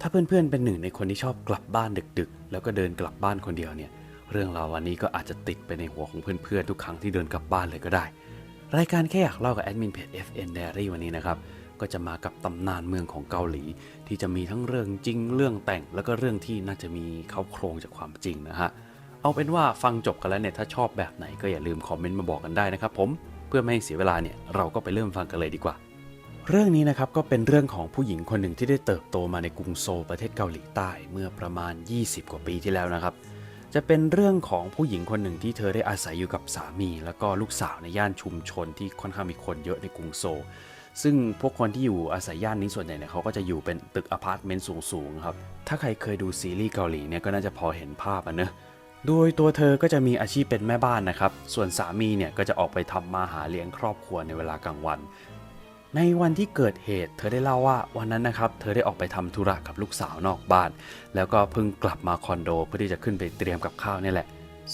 ถ้าเพื่อนๆเป็นหนึ่งในคนที่ชอบกลับบ้านดึกๆ แล้วก็เดินกลับบ้านคนเดียวเนี่ย เรื่องราววันนี้ก็อาจจะติดไปในหัวของเพื่อนๆทุกครั้งที่เดินกลับบ้านเลยก็ได้ รายการแค่อยากเล่ากับแอดมินเพจ FN Diary วันนี้นะครับ ก็จะมากับตำนานเมืองของเกาหลี ที่จะมีทั้งเรื่องจริงเรื่องแต่งแล้วก็เรื่องที่น่าจะมีเข้าโครงจากความจริงนะฮะเอาเป็นว่าฟังจบกันแล้วเนี่ยถ้าชอบแบบไหนก็อย่าลืมคอมเมนต์มาบอกกันได้นะครับผมเพื่อไม่ให้เสียเวลาเนี่ยเราก็ไปเริ่มฟังกันเลยดีกว่า เรื่องนี้นะครับก็เป็นเรื่องของผู้หญิงคนหนึ่งที่ได้เติบโตมาในกรุงโซลประเทศเกาหลีใต้เมื่อประมาณ 20 กว่าปีที่แล้วนะครับ จะเป็นเรื่องของผู้หญิงคนหนึ่งที่เธอได้อาศัยอยู่กับสามี แล้วก็ลูกสาวในย่านชุมชนที่ค่อนข้างมีคนเยอะในกรุงโซลซึ่งพวกคนที่อยู่อาศัยย่านนี้ส่วนใหญ่เนี่ยเขาก็จะอยู่เป็นตึกอพาร์ตเมนต์สูงๆครับถ้าใครเคยดูซีรีส์เกาหลีเนี่ยก็น่าจะพอเห็นภาพอะเนอะโดยตัวเธอก็จะมีอาชีพเป็นแม่บ้านนะครับ ส่วนสามีเนี่ยก็จะออกไปทำมาหาเลี้ยงครอบครัวในเวลากลางวัน ในวันที่เกิดเหตุ เธอได้เล่าว่าวันนั้นนะครับเธอได้ออกไปทำธุระกับลูกสาวนอกบ้าน แล้วก็เพิ่งกลับมาคอนโดเพื่อที่จะขึ้นไปเตรียมกับข้าวนี่แหละ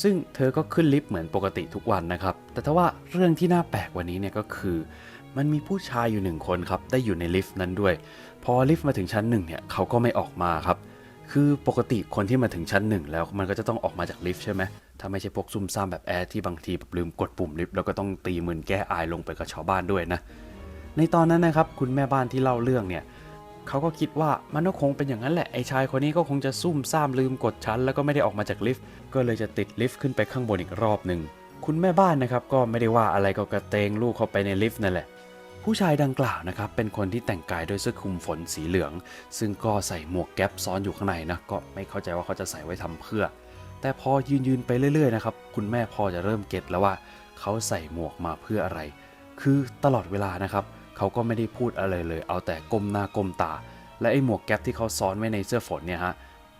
ซึ่งเธอก็ขึ้นลิฟต์เหมือนปกติทุกวันนะครับ แต่ถ้าว่าเรื่องที่น่าแปลกกวันนี้เนี่ยก็คือ มันมีผู้ชายอยู่หนึ่งคนครับได้อยู่ในลิฟต์นั้นด้วย พอลิฟต์มาถึงชั้นหนึ่งเนี่ยเขาก็ไม่ออกมาครับคือปกติคนที่มาถึงชั้นหนึ่งแล้วมันก็จะต้องออกมาจากลิฟต์ใช่ไหมถ้าไม่ใช่พวกซุ่มซ่ามแบบแอร์ที่บางทีแบบลืมกดปุ่มลิฟต์แล้วก็ต้องตีมือแก้อายลงไปกับชาวบ้านด้วยนะ ในตอนนั้นนะครับคุณแม่บ้านที่เล่าเรื่องเนี่ยเขาก็คิดว่ามันก็คงเป็นอย่างนั้นแหละไอ้ชายคนนี้ก็คงจะซุ่มซ่ามลืมกดชั้น แล้วก็ไม่ได้ออกมาจากลิฟต์ก็เลยจะติดลิฟต์ขึ้นไปข้างบนอีกรอบหนึ่งคุณแม่บ้านนะครับก็ไม่ได้ว่าอะไรก็กระเตงลูกเข้าไปในลิฟต์นั่นแหละผู้ชายดังกล่าวนะครับเป็นคนที่แต่งกายด้วยเสื้อคลุมฝนสีเหลือง ซึ่งก็ใส่หมวกแก๊ปซ้อนอยู่ข้างในนะก็ไม่เข้าใจว่าเขาจะใส่ไว้ทำเพื่อ แต่พอยืนยืนไปเรื่อยๆนะครับคุณแม่พอจะเริ่มเก็ตแล้วว่า เขาใส่หมวกมาเพื่ออะไร คือตลอดเวลานะครับ เขาก็ไม่ได้พูดอะไรเลย เอาแต่ก้มหน้าก้มตา และไอ้หมวกแก๊ปที่เขาซ้อนไว้ในเสื้อฝนเนี่ยฮะ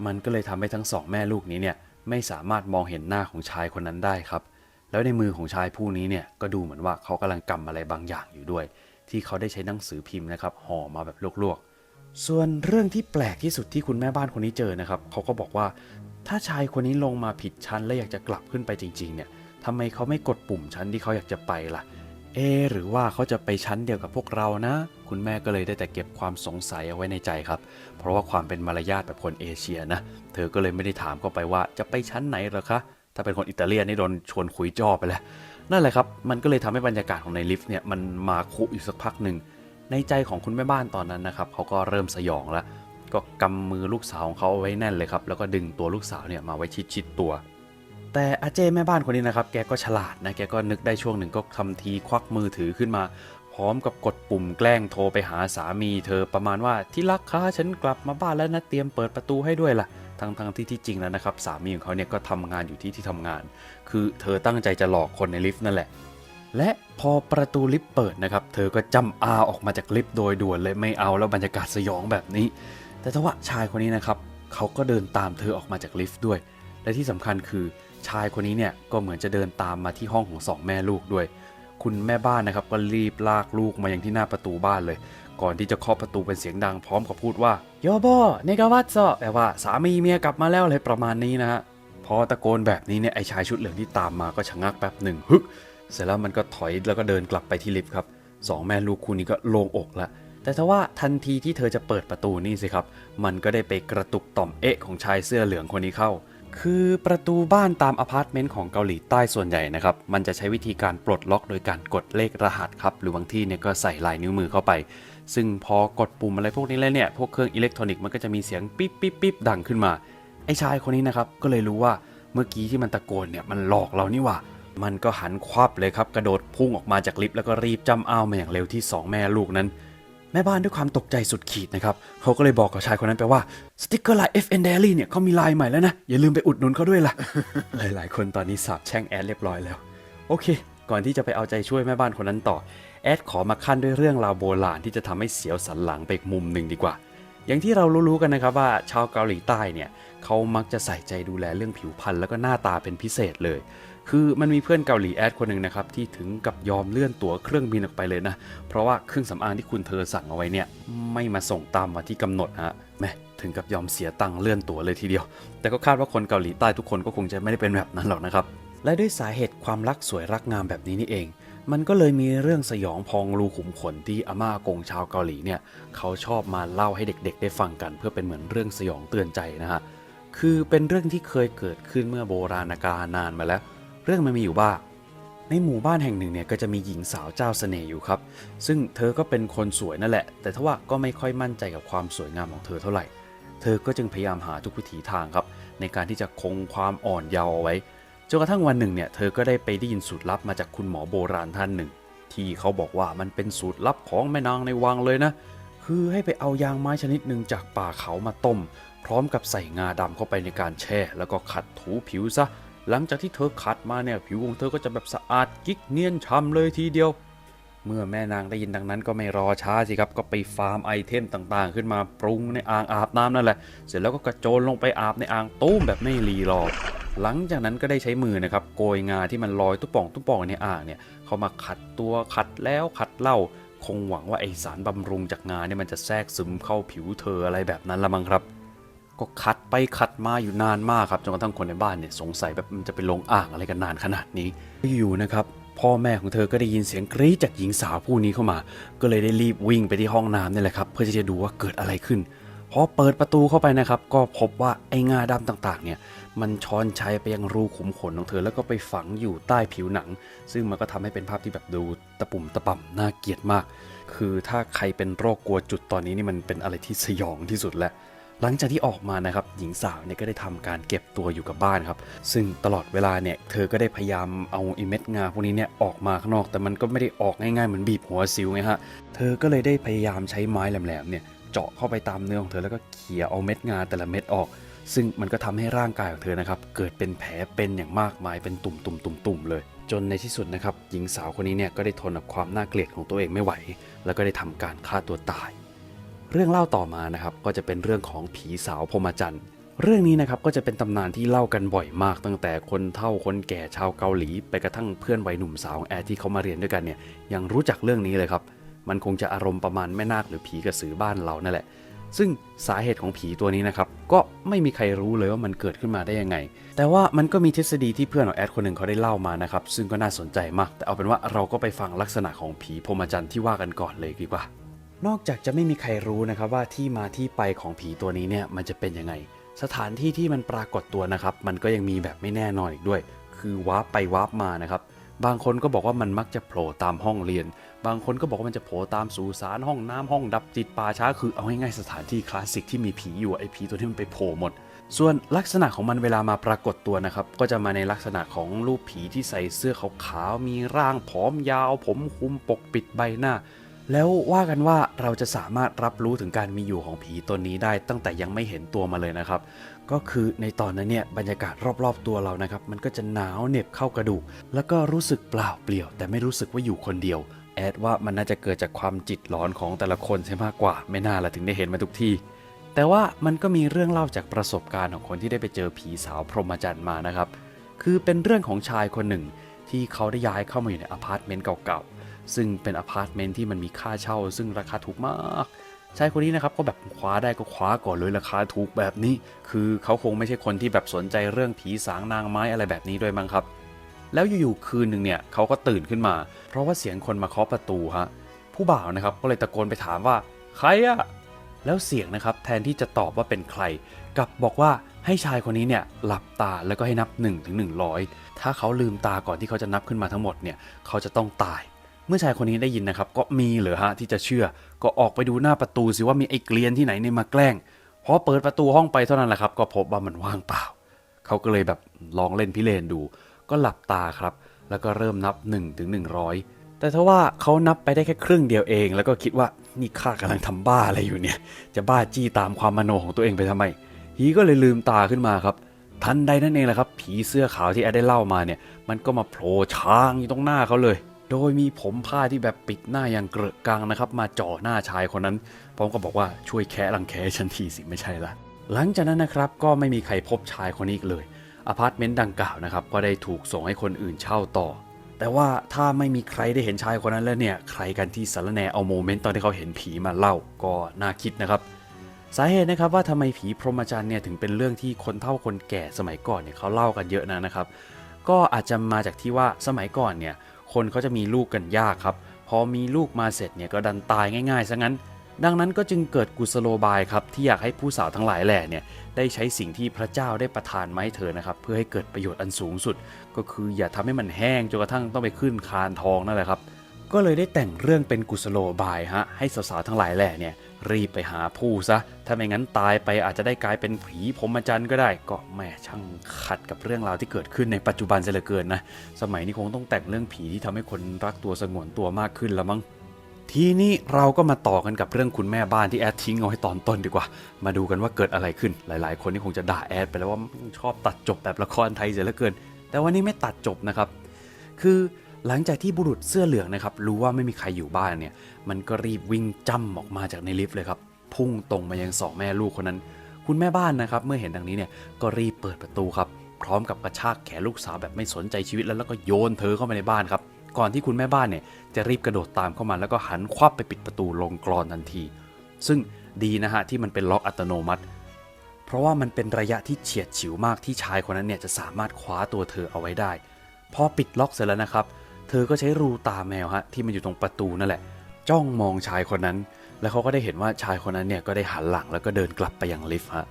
มันก็เลยทำให้ทั้งสองแม่ลูกนี้เนี่ยไม่สามารถมองเห็นหน้าของชายคนนั้นได้ครับ แล้วในมือของชายผู้นี้เนี่ยก็ดูเหมือนว่าเขากำลังกำอะไรบางอย่างอยู่ด้วย ที่เขาได้ใช้หนังสือพิมพ์นะครับห่อมาแบบลวกๆ ส่วนเรื่องที่แปลกที่สุดที่คุณแม่บ้านคนนี้เจอนะครับเขาก็บอกว่า ถ้าชายคนนี้ลงมาผิดชั้นและอยากจะกลับขึ้นไปจริง ๆเนี่ยทำไมเขาไม่กดปุ่มชั้นที่เขาอยากจะไปล่ะ เอ หรือว่าเขาจะไปชั้นเดียวกับพวกเรานะ คุณแม่ก็เลยได้แต่เก็บความสงสัยเอาไว้ในใจครับ เพราะว่าความเป็นมารยาทแบบคนเอเชียนะ เธอก็เลยไม่ได้ถามเข้าไปว่าจะไปชั้นไหนหรอคะ ถ้าเป็นคนอิตาเลียนนี่โดนชวนคุยจ้อไปแล้ว นั่นแหละครับ มันก็เลยทำให้บรรยากาศของในลิฟต์เนี่ยมันมาคุอยู่สักพักหนึ่ง ในใจของคุณแม่บ้านตอนนั้นนะครับเขาก็เริ่มสยองแล้ว ก็กำมือลูกสาวของเขาเอาไว้แน่นเลยครับ แล้วก็ดึงตัวลูกสาวเนี่ยมาไว้ชิดๆตัว แต่อาเจ้แม่บ้านคนนี้นะครับ แกก็ฉลาดนะ แกก็นึกได้ช่วงหนึ่งก็ทำทีควักมือถือขึ้นมา พร้อมกับกดปุ่มแกล้งโทรไปหาสามีเธอประมาณว่าที่รักคะฉันกลับมาบ้านแล้วนะเตรียมเปิดประตูให้ด้วยล่ะทั้งทั้งที่ที่จริงแล้วนะครับสามีของเขาเนี่ยก็ทำงานอยู่ที่ที่ทำงาน คือเธอตั้งใจจะหลอกคนในลิฟต์นั่นแหละ และพอประตูลิฟต์เปิดนะครับ เธอก็จำอาออกมาจากลิฟต์โดยด่วนเลยไม่เอาแล้วบรรยากาศสยองแบบนี้ แต่ทว่าชายคนนี้นะครับเขาก็เดินตามเธอออกมาจากลิฟต์ด้วย และที่สำคัญคือ ชายคนนี้เนี่ยก็เหมือนจะเดินตามมาที่ห้องของสองแม่ลูกด้วย คุณแม่บ้านนะครับก็รีบลากลูกมาอยังที่หน้าประตูบ้านเลย ก่อนที่จะเคาะประตูเป็นเสียงดังพร้อมกับพูดว่าโยโบเนกาวัตโซแปลว่าสามีเมียกลับมาแล้วอะไรประมาณนี้นะฮะพอตะโกนแบบนี้เนี่ยไอชายชุดเหลืองที่ตามมาก็ชะงักแป๊บหนึ่งฮึกเสร็จแล้วมันก็ถอยแล้วก็เดินกลับไปที่ลิฟต์ครับสองแม่ลูกคู่นี้ก็โล่งอกละแต่ทว่าทันทีที่เธอจะเปิดประตูนี่สิครับ มันก็ได้ไปกระตุกต่อมเอะของชายเสื้อเหลืองคนนี้เข้า คือประตูบ้านตามอพาร์ตเมนต์ของเกาหลีใต้ส่วนใหญ่นะครับ มันจะใช้วิธีการปลดล็อกโดยการกดเลขรหัสครับ หรือบางที่เนี่ยก็ใส่ลายนิ้วมือเข้าไป ซึ่งพอกดปุ่มอะไรพวกนี้แล้วเนี่ย พวกเครื่องอิเล็กทรอนิกส์มันก็จะมีเสียงปิ๊บปิ๊บปิ๊บดังขึ้นมา ไอ้ชายคนนี้นะครับ ก็เลยรู้ว่าเมื่อกี้ที่มันตะโกนเนี่ยมันหลอกเรานี่ว่า มันก็หันควับเลยครับ กระโดดพุ่งออกมาจากลิฟต์แล้วก็รีบจำอ้าวมาอย่างเร็วที่ 2 แม่ลูกนั้น แม่บ้านด้วยความตกใจสุดขีดนะครับเขาก็เลยบอกกับชายคนนั้นไปว่าสติกเกอร์ไลน์ FN Daily เนี่ยเขามีไลน์ใหม่แล้วนะ อย่าลืมไปอุดหนุนเขาด้วยล่ะ หลาย ๆ คนตอนนี้สาบแช่งแอดเรียบร้อยแล้ว โอเค ก่อนที่จะไปเอาใจช่วยแม่บ้านคนนั้นต่อ แอดขอมาขั้นด้วยเรื่องราวโบราณที่จะทำให้เสียวสันหลังไปอีกมุมหนึ่งดีกว่า อย่างที่เรารู้ๆกันนะครับว่าชาวเกาหลีใต้เนี่ยเขามักจะใส่ใจดูแลเรื่องผิวพรรณแล้วก็หน้าตาเป็นพิเศษเลย คือมันมีเพื่อนเกาหลีแอดคนหนึ่งนะครับที่ถึงกับยอมเลื่อนตั๋วเครื่องบินออกไปเลยนะ เพราะว่าเครื่องสำอางที่คุณเธอสั่งเอาไว้เนี่ยไม่มาส่งตามวันที่กำหนดฮะแม่ถึงกับยอมเสียตังค์เลื่อนตั๋วเลยทีเดียว แต่ก็คาดว่าคนเกาหลีใต้ทุกคนก็คงจะไม่ได้เป็นแบบนั้นหรอกนะครับ และด้วยสาเหตุความรักสวยรักงามแบบนี้นี่เอง มันก็เลยมีเรื่องสยองพองรูขุมขนที่อาม่าอากงชาวเกาหลีเนี่ยเขาชอบมาเล่าให้เด็กๆ ได้ฟังกัน เพื่อเป็นเหมือนเรื่องสยองเตือนใจนะฮะ คือเป็นเรื่องที่เคยเกิดขึ้นเมื่อโบราณกาลนานมาแล้ว เรื่องมันมีอยู่ว่า ในหมู่บ้านแห่งหนึ่งเนี่ยก็จะมีหญิงสาวเจ้าเสน่ห์อยู่ครับ ซึ่งเธอก็เป็นคนสวยนั่นแหละ แต่ทว่าก็ไม่ค่อยมั่นใจกับความสวยงามของเธอเท่าไหร่ เธอก็จึงพยายามหาทุกวิถีทางครับ ในการที่จะคงความอ่อนเยาว์เอาไว้จนกระทั่งวันหนึ่งเนี่ยเธอก็ได้ไปได้ยินสูตรลับมาจากคุณหมอโบราณท่านหนึ่ง ที่เขาบอกว่ามันเป็นสูตรลับของแม่นางในวังเลยนะ คือให้ไปเอายางไม้ชนิดหนึ่งจากป่าเขามาต้ม พร้อมกับใส่งาดำเข้าไปในการแช่ แล้วก็ขัดถูผิวซะ หลังจากที่เธอขัดมาเนี่ยผิวของเธอก็จะแบบสะอาดกิ๊กเนียนฉ่ำเลยทีเดียว เมื่อแม่นางได้ยินดังนั้นก็ไม่รอช้าสิครับ ก็ไปฟาร์มไอเทมต่างๆ ขึ้นมาปรุงในอ่างอาบน้ำนั่นแหละ เสร็จแล้วก็กระโจนลงไปอาบในอ่างตู้มแบบไม่รีรอหลังจากนั้นก็ได้ใช้มือนะครับโกยงาที่มันลอยตุ๊ป่องตุ๊ป่องในอ่างเนี่ยเขามาขัดตัวขัดแล้วขัดเล่า คงหวังว่าไอสารบำรุงจากงาเนี่ยมันจะแทรกซึมเข้าผิวเธออะไรแบบนั้นละมั้งครับ ก็ขัดไปขัดมาอยู่นานมากครับจนกระทั่งคนในบ้านเนี่ยสงสัยแบบมันจะไปลงอ่างอะไรกันนานขนาดนี้อยู่นะครับพ่อแม่ของเธอก็ได้ยินเสียงกรี๊ดจากหญิงสาวผู้นี้เข้ามา ก็เลยได้รีบวิ่งไปที่ห้องน้ำนี่แหละครับ เพื่อที่จะดูว่าเกิดอะไรขึ้นพอเปิดประตูเข้าไปนะครับ ก็พบว่าไอ้งาดำต่างๆ เนี่ย มันช้อนชัยไปยังรูขุมขนของเธอ แล้วก็ไปฝังอยู่ใต้ผิวหนัง ซึ่งมันก็ทำให้เป็นภาพที่แบบดูตะปุ่มตะป่ำน่าเกลียดมาก คือถ้าใครเป็นโรคกลัวจุดตอนนี้นี่มันเป็นอะไรที่สยองที่สุดแล้ว หลังจากที่ออกมานะครับหญิงสาวเนี่ยก็ได้ทำการเก็บตัวอยู่กับบ้านครับ ซึ่งตลอดเวลาเนี่ยเธอก็ได้พยายามเอาอิเม็ดงาพวกนี้เนี่ยออกมาข้างนอก แต่มันก็ไม่ได้ออกง่ายๆเหมือนบีบหัวซิวไงฮะเธอก็เลยได้พยายามใช้ไม้แหลมๆเนี่ยเจาะเข้าไปตามเนื้อของเธอแล้วก็เขี่ยเอาเม็ดงาแต่ละเม็ดออก ซึ่งมันก็ทำให้ร่างกายของเธอนะครับเกิดเป็นแผลเป็นอย่างมากมายเป็นตุ่มๆๆๆเลยจนในที่สุดนะครับหญิงสาวคนนี้เนี่ยก็ได้ทนกับความน่าเกลียดของตัวเองไม่ไหว แล้วก็ได้ทำการฆ่าตัวตาย เรื่องเล่าต่อมานะครับก็จะเป็นเรื่องของผีสาวพรมจันทร์เรื่องนี้นะครับก็จะเป็นตำนานที่เล่ากันบ่อยมากตั้งแต่คนเฒ่าคนแก่ชาวเกาหลี ไปกระทั่งเพื่อนวัยหนุ่มสาวของแอร์ที่เขามาเรียนด้วยกันเนี่ยยังรู้จักเรื่องนี้เลยครับ มันคงจะอารมณ์ประมาณแม่นาคหรือผีกระสือบ้านเรานั่นแหละ ซึ่งสาเหตุของผีตัวนี้นะครับก็ไม่มีใครรู้เลยว่ามันเกิดขึ้นมาได้ยังไง แต่ว่ามันก็มีทฤษฎีที่เพื่อนของแอดคนหนึ่งเขาได้เล่ามานะครับซึ่งก็น่าสนใจมาก แต่เอาเป็นว่าเราก็ไปฟังลักษณะของผีพรหมจันทร์ที่ว่ากันก่อนเลยดีกว่า นอกจากจะไม่มีใครรู้นะครับว่าที่มาที่ไปของผีตัวนี้เนี่ยมันจะเป็นยังไง สถานที่ที่มันปรากฏตัวนะครับ มันก็ยังมีแบบไม่แน่นอนอีกด้วย คือวาร์ปไปวาร์ปมานะครับ บางคนก็บอกว่ามันมักจะโผล่ตามห้องเรียน บางคนก็บอกว่ามันจะโผล่ตามสุสานห้องน้ำห้องดับจิตป่าช้า คือเอาง่ายๆสถานที่คลาสสิกที่มีผีอยู่ไอ้ผีตัวที่มันไปโผล่หมดส่วนลักษณะของมันเวลามาปรากฏตัวนะครับ ก็จะมาในลักษณะของรูปผีที่ใส่เสื้อขาวๆมีร่างผอมยาว ผมคุมปกปิดใบหน้า แล้วว่ากันว่าเราจะสามารถรับรู้ถึงการมีอยู่ของผีตนนี้ได้ตั้งแต่ยังไม่เห็นตัวมาเลยนะครับ ก็คือในตอนนั้นเนี่ยบรรยากาศรอบๆตัวเรานะครับ มันก็จะหนาวเหน็บเข้ากระดูก แล้วก็รู้สึกเปล่าเปลี่ยว แต่ไม่รู้สึกว่าอยู่คนเดียว แอดว่ามันน่าจะเกิดจากความจิตหลอนของแต่ละคนใช่มากกว่า ไม่น่าละถึงได้เห็นมาทุกที่แต่ว่ามันก็มีเรื่องเล่าจากประสบการณ์ของคนที่ได้ไปเจอผีสาวพรหมจรรย์มานะครับ คือเป็นเรื่องของชายคนหนึ่งที่เขาได้ย้ายเข้ามาอยู่ในอพาร์ตเมนต์เก่าๆ ซึ่งเป็นอพาร์ตเมนต์ที่มันมีค่าเช่า ซึ่งราคาถูกมากชายคนนี้นะครับก็แบบคว้าได้ก็คว้าก่อนเลยราคาถูกแบบนี้ คือเขาคงไม่ใช่คนที่แบบสนใจเรื่องผีสางนางไม้อะไรแบบนี้ด้วยมั้งครับ แล้วอยู่ๆคืนหนึ่งเนี่ยเขาก็ตื่นขึ้นมา เพราะว่าเสียงคนมาเคาะประตูฮะผู้บ่าวนะครับก็เลยตะโกนไปถามว่า ใครอะแล้วเสียงนะครับแทนที่จะตอบว่าเป็นใครกลับบอกว่าให้ชายคนนี้เนี่ยหลับตาแล้วก็ให้นับ1ถึง100ถ้าเขาลืมตาก่อนที่เขาจะนับขึ้นมาทั้งหมดเนี่ยเขาจะต้องตาย เมื่อชายคนนี้ได้ยินนะครับ ก็มีเหรือฮะที่จะเชื่อ ก็ออกไปดูหน้าประตูสิว่ามีไอ้เกลียนที่ไหนเนี่ยมาแกล้งพอเปิดประตูห้องไปเท่านั้นแหละครับ ก็พบว่ามันว่างเปล่า เขาก็เลยแบบลองเล่นพิเรนดู ก็หลับตาครับ แล้วก็เริ่มนับ1ถึง100แต่ถ้าว่าเขานับไปได้แค่ครึ่งเดียวเอง แล้วก็คิดว่านี่ข้ากำลังทำบ้าอะไรอยู่เนี่ย จะบ้าจี้ตามความมโนของตัวเองไปทำไมฮีก็เลยลืมตาขึ้นมาครับทันใดนั่นเองแหละครับ ผีเสื้อขาวที่แอดได้เล่ามาเนี่ย มันก็มาโผล่ช้างอยู่ตรงหน้าเขาเลย โดยมีผมผ้าที่แบบปิดหน้าอย่างเกลอะกังนะครับ มาจ่อหน้าชายคนนั้นพร้อมกับบอกว่าช่วยแคะรังแคฉันทีสิไม่ใช่ละหลังจากนั้นนะครับก็ไม่มีใครพบชายคนนี้อีกเลยอพาร์ตเมนต์ดังกล่าวนะครับก็ได้ถูกส่งให้คนอื่นเช่าต่อ แต่ว่าถ้าไม่มีใครได้เห็นชายคนนั้นแล้วเนี่ยใครกันที่สารแนเอาโมเมนต์ตอนที่เขาเห็นผีมาเล่าก็น่าคิดนะครับ สาเหตุนะครับว่าทำไมผีพรหมจรรย์เนี่ยถึงเป็นเรื่องที่คนเฒ่าคนแก่สมัยก่อนเนี่ยเขาเล่ากันเยอะนะนะครับ ก็อาจจะมาจากที่ว่าสมัยก่อนเนี่ย คนเขาจะมีลูกกันยากครับ พอมีลูกมาเสร็จเนี่ยก็ดันตายง่ายๆซะงั้น ดังนั้นก็จึงเกิดกุศโลบายครับที่อยากให้ผู้สาวทั้งหลายแหล่เนี่ยได้ใช้สิ่งที่พระเจ้าได้ประทานมาให้เธอนะครับเพื่อให้เกิดประโยชน์อันสูงสุด ก็คืออย่าทำให้มันแห้งจนกระทั่งต้องไปขึ้นคานทองนั่นแหละครับก็เลยได้แต่งเรื่องเป็นกุศโลบายฮะให้สาวๆทั้งหลายแหล่เนี่ย รีบไปหาผู้ซะ ถ้าไม่งั้นตายไปอาจจะได้กลายเป็นผีพรหมจันทร์ก็ได้ ก็แม่ช่างขัดกับเรื่องราวที่เกิดขึ้นในปัจจุบันเสียเหลือเกินนะ สมัยนี้คงต้องแต่งเรื่องผีที่ทำให้คนรักตัวสงวนตัวมากขึ้นแล้วมั้ง ทีนี้เราก็มาต่อกันกับเรื่องคุณแม่บ้านที่แอดทิ้งเอาไว้ตอนต้นดีกว่า มาดูกันว่าเกิดอะไรขึ้น หลาย ๆ คนนี่คงจะด่าแอดไปแล้วว่าชอบตัดจบแบบละครไทยเสียเหลือเกิน แต่วันนี้ไม่ตัดจบนะครับ คือ หลังจากที่บุรุษเสื้อเหลืองนะครับ รู้ว่าไม่มีใครอยู่บ้านเนี่ย มันก็รีบวิ่งจ้ำออกมาจากในลิฟต์เลยครับ พุ่งตรงมายังสองแม่ลูกคนนั้น คุณแม่บ้านนะครับ เมื่อเห็นดังนี้เนี่ย ก็รีบเปิดประตูครับ พร้อมกับกระชากแขนลูกสาวแบบไม่สนใจชีวิตแล้วแล้วก็โยนเธอเข้าไปในบ้านครับ ก่อนที่คุณแม่บ้านเนี่ยจะรีบกระโดดตามเข้ามาแล้วก็หันควับไปปิดประตูลงกรอนทันที ซึ่งดีนะฮะที่มันเป็นล็อกอัตโนมัติ เพราะว่ามันเป็นระยะที่เฉียดฉิวมากที่ชายคนนั้นเนี่ยจะสามารถคว้าตัวเธอเอาไว้ได้ พอปิดล็อกเสร็จแล้วนะครับ เธอก็ใช้รูตาแมวฮะที่มันอยู่ตรงประตูนั่นแหละ จ้องมองชายคนนั้น แล้วเขาก็ได้เห็นว่าชายคนนั้นเนี่ยก็ได้หันหลังแล้วก็เดินกลับไปยังลิฟต์ฮะ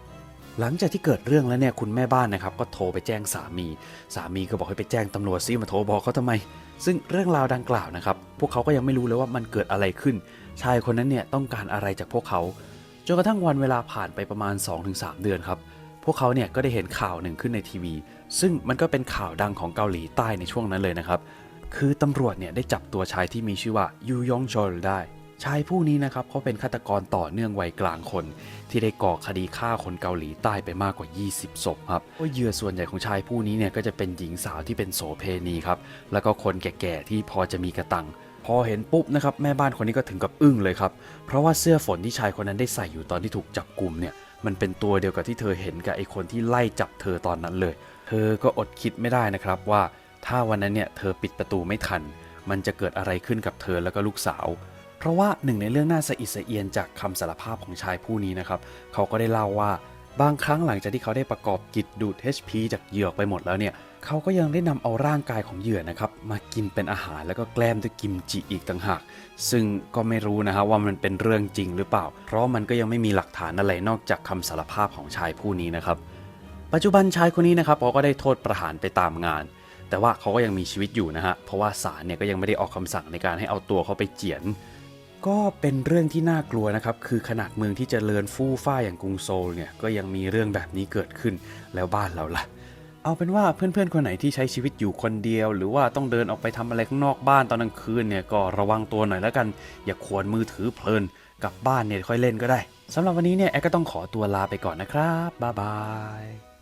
หลังจากที่เกิดเรื่องแล้วเนี่ยคุณแม่บ้านนะครับก็โทรไปแจ้งสามี สามีก็บอกให้ไปแจ้งตำรวจซิมาโทรบอกเขาทำไม ซึ่งเรื่องราวดังกล่าวนะครับพวกเขาก็ยังไม่รู้เลยว่ามันเกิดอะไรขึ้น ชายคนนั้นเนี่ยต้องการอะไรจากพวกเขาจนกระทั่งวันเวลาผ่านไปประมาณ 2-3 เดือนครับพวกเขาเนี่ยก็ได้เห็นข่าวหนึ่งขึ้นในทีวี ซึ่งมันก็เป็นข่าวดังของเกาหลีใต้ในช่วงนั้นเลยนะครับ คือตำรวจเนี่ยได้จับตัวชายที่มีชื่อว่ายูยองชอลได้ ชายผู้นี้นะครับเขาเป็นฆาตกรต่อเนื่องวัยกลางคน ที่ได้ก่อคดีฆ่าคนเกาหลีใต้ไปมากกว่า 20 ศพครับว่าเหยื่อส่วนใหญ่ของชายผู้นี้เนี่ยก็จะเป็นหญิงสาวที่เป็นโสเพณีครับ แล้วก็คนแก่ๆที่พอจะมีกระตังพอเห็นปุ๊บนะครับแม่บ้านคนนี้ก็ถึงกับอึ้งเลยครับ เพราะว่าเสื้อฝนที่ชายคนนั้นได้ใส่อยู่ตอนที่ถูกจับกลุ่มเนี่ยมันเป็นตัวเดียวกับที่เธอเห็นกับไอ้คนที่ไล่จับเธอตอนนั้นเลย เธอก็อดคิดไม่ได้นะครับว่า ถ้าวันนั้นเนี่ยเธอปิดประตูไม่ทัน มันจะเกิดอะไรขึ้นกับเธอแล้วก็ลูกสาว เพราะว่าหนึ่งในเรื่องน่าสะอิดสะเอียนจากคำสารภาพของชายผู้นี้นะครับ เขาก็ได้เล่าว่าบางครั้งหลังจากที่เขาได้ประกอบกิจดูด HP จากเหยื่อกไปหมดแล้วเนี่ย เขาก็ยังได้นำเอาร่างกายของเหยื่อนะครับ มากินเป็นอาหารแล้วก็แกล้มด้วยกิมจิอีกต่างหาก ซึ่งก็ไม่รู้นะฮะว่ามันเป็นเรื่องจริงหรือเปล่า เพราะมันก็ยังไม่มีหลักฐานอะไรนอกจากคำสารภาพของชายผู้นี้นะครับ ปัจจุบันชายคนนี้นะครับเขาก็ได้โทษประหารไปตามงาน แต่ว่าเขาก็ยังมีชีวิตอยู่นะฮะ เพราะว่าศาลเนี่ยก็ยังไม่ได้ออกคำสั่งในการให้เอาตัวเขาไปเจียน ก็เป็นเรื่องที่น่ากลัวนะครับ คือขนาดเมืองที่จเจริญฟู่ฟ้าอย่างกรุงโซลเนี่ย ก็ยังมีเรื่องแบบนี้เกิดขึ้น แล้วบ้านเราล่ะ เอาเป็นว่าเพื่อนๆคนไหนที่ใช้ชีวิตอยู่คนเดียว หรือว่าต้องเดินออกไปทำอะไรข้างนอกบ้านตอนกลางคืนเนี่ย ก็ระวังตัวหน่อยแล้วกัน อย่าควรมือถือเพลิน กลับบ้านเนี่ยค่อยเล่นก็ได้สำหรับวันนี้เนี่ยแอดก็ต้องขอตัวลาไปก่อนนะครับบ๊ายบาย